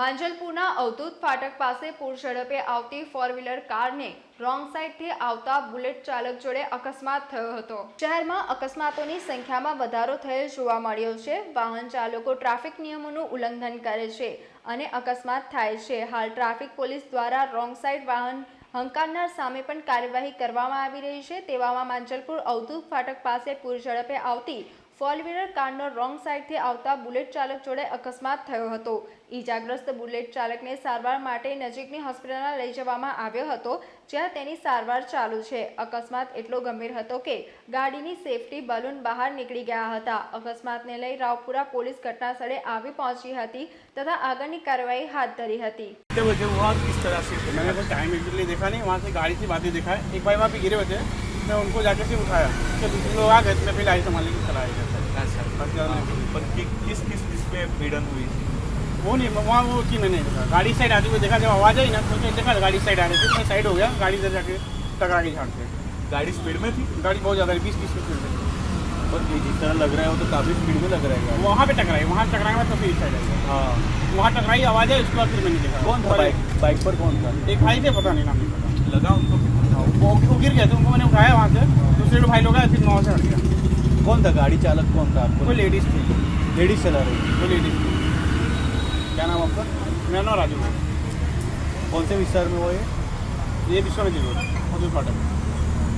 માંજલપુરના અવધૂત ફાટક પાસે પૂર ઝડપે આવતી ફોર વ્હીલર કારને રોંગ સાઈડથી આવતા બુલેટ ચાલક જોડે અકસ્માત થયો હતો. શહેરમાં અકસ્માતોની સંખ્યામાં વધારો થયેલ જોવા મળ્યો છે. વાહન ચાલકો ટ્રાફિક નિયમોનું ઉલ્લંઘન કરે છે અને અકસ્માત થાય છે. હાલ ટ્રાફિક પોલીસ દ્વારા રોંગ સાઈડ વાહન હંકારનાર સામે પણ કાર્યવાહી કરવામાં આવી રહી છે. તેવામાં માંજલપુર અવધૂત ફાટક પાસે પૂર ઝડપે આવતી ફોર વ્હીલર કારનો રોંગ સાઈડથી આવતા બુલેટ ચાલક જોડે અકસ્માત થયો હતો ઈજાગ્રસ્ત બુલેટ ચાલકને સારવાર માટે નજીકની હોસ્પિટલમાં લઈ જવામાં આવ્યો હતો જ્યાં તેની સારવાર ચાલુ છે અકસ્માત એટલો ગંભીર હતો કે ગાડીની સેફટી બલૂન બહાર નીકળી ગયા હતા અકસ્માતને લઈ રાવપુરા પોલીસ ઘટના સ્થળે આવી પહોંચી હતી તથા આગળની કાર્યવાહી હાથ ધરી હતી कितने बजे हुआ किस तरह से मैंने कोई टाइम एग्जैक्टली देखा नहीं वहाँ से गाड़ी से बातें देखा है एक भाई वहाँ पे गिरे हुए थे मैं उनको जाके से उठाया। फिर दूसरे लोग आ गए तो मैं फिर गाड़ी संभालने के कि, किस किस किस पे भिड़न हुई? थी वो नहीं वहाँ वो की मैंने देखा। गाड़ी साइड आती हुई देखा जब आवाज़ आई ना तो देखा गाड़ी साइड आ रही थी मैं साइड हो गया गाड़ी इधर जाके टकरा गई झाड़ से। गाड़ी स्पीड में थी? गाड़ी बहुत ज़्यादा बीस बीस की स्पीड में पर जिस तरह लग रहा है वो तो काफ़ी स्पीड में लग रहा है वहाँ पे टकराई वहाँ टकराने के तो फिर साइड आ गया हाँ। वहाँ टकराई आवाज़ आई उसके बाद फिर मैंने देखा। कौन था? बाइक बाइक पर कौन था? एक भाई थे पता नहीं नाम नहीं पता। लगा उनको? हाँ, वो गिर गए थे उनको मैंने उठाया वहाँ से। दूसरे भाई लोग आए फिर वहाँ से हट गया कौन था गाड़ी चालक? कौन था कोई लेडीज़ थी। लेडीज़ चला रही थी। वो लेडीज़ थी। क्या नाम आपका? मेरा नाम राजू है। कौन से विस्तार में वो है ये विश्वनाथ जी रोड फाटक